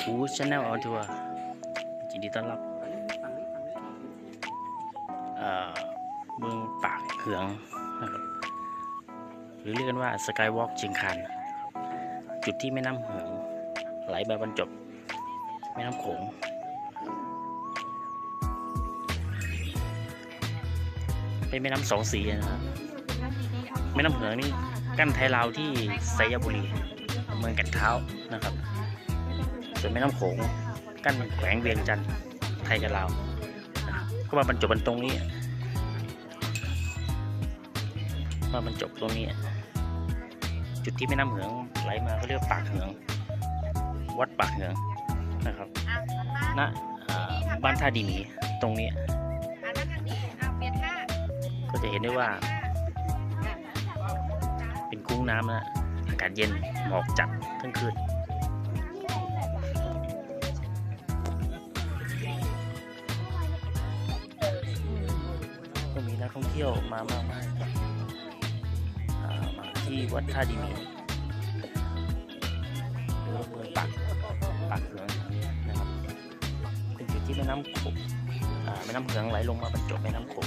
ฟูชแนลออนทัวร์ยินดีต้อนรับเมืองปากเขืองนะครับหรือเรียกกันว่าสกายวอล์กเชียงคานจุดที่แม่น้ำเหือง ไหลมาบรรจบ แม่น้ำโขงเป็นแม่น้ำสองสีนะครับแม่น้ำเหืองนี่กั้นไทยลาวที่ไซยบุรี เมืองก่นเท้านะครับ ส่วนแม่น้ำโขงกั้นแขวงเวียงจันทร์ไทยกับลาวนะครับก็มาบรรจบกันตรงนี้ มาบรรจบตรงนี้ จุดที่แม่น้ำเหืองไหลมาเขาเรียกว่าปากเหือง วัดปากเหืองนะครับณอ่าบ้านท่าดีหมีตรงนี้อะแล้วทางนี้เอาเปลี่ยนท่าก็จะเห็นได้ว่า เป็นกุ้งน้ำนะอากาศเย็นหมอกจัดทั้งคืน นักท่องเที่ยวมามากมายมาที่วัดท่าดีมีหรือว่าเมืองปากปากเหืองนะครับเป็นจุดที่แม่น้ำโขงแม่น้ำเหืองไหลลงมาบรรจบแม่น้ำโขง